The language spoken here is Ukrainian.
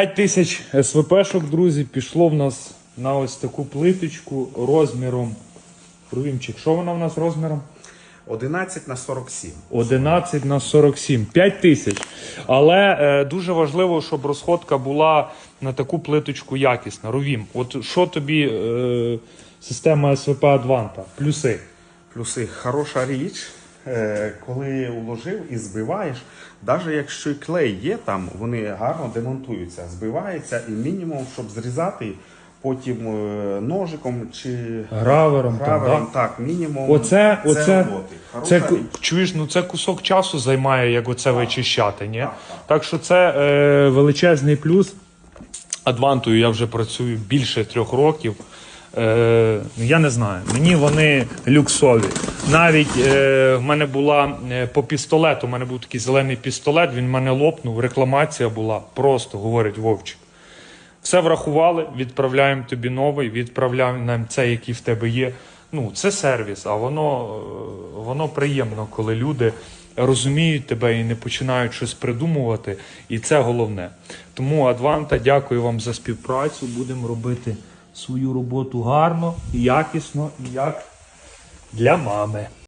5 тисяч СВПшок, друзі, пішло в нас на ось таку плиточку розміром. Провімчик, що вона в нас розміром? 11 на 47. 11 на 47. 5 тисяч. Але е, дуже важливо, щоб розходка була на таку плиточку якісна. Ровім, от що тобі е, система СВП Адванта? Плюси. Плюси хороша річ, коли уложив і збиваєш, навіть якщо клей є там, вони гарно демонтуються, збиваються і мінімум, щоб зрізати потім е, ножиком чи Гравером там, гравером, да? так, мінімум. Оце, це оце, роботи. Це, чуєш, ну це кусок часу займає, як оце вичищати, ні? Так що це е, величезний плюс. Адвантою я вже працюю більше трьох років. Е, я не знаю, мені вони люксові. Навіть е, в мене була е, по пістолету, у мене був такий зелений пістолет, він в мене лопнув, рекламація була. Просто говорить Вовчик. Все врахували, відправляємо тобі новий, відправляємо нам цей, який в тебе є. Ну, це сервіс, а воно, е, воно приємно, коли люди розуміють тебе і не починають щось придумувати. І це головне. Тому Адванта, дякую вам за співпрацю. Будемо робити свою роботу гарно, якісно і як для мами.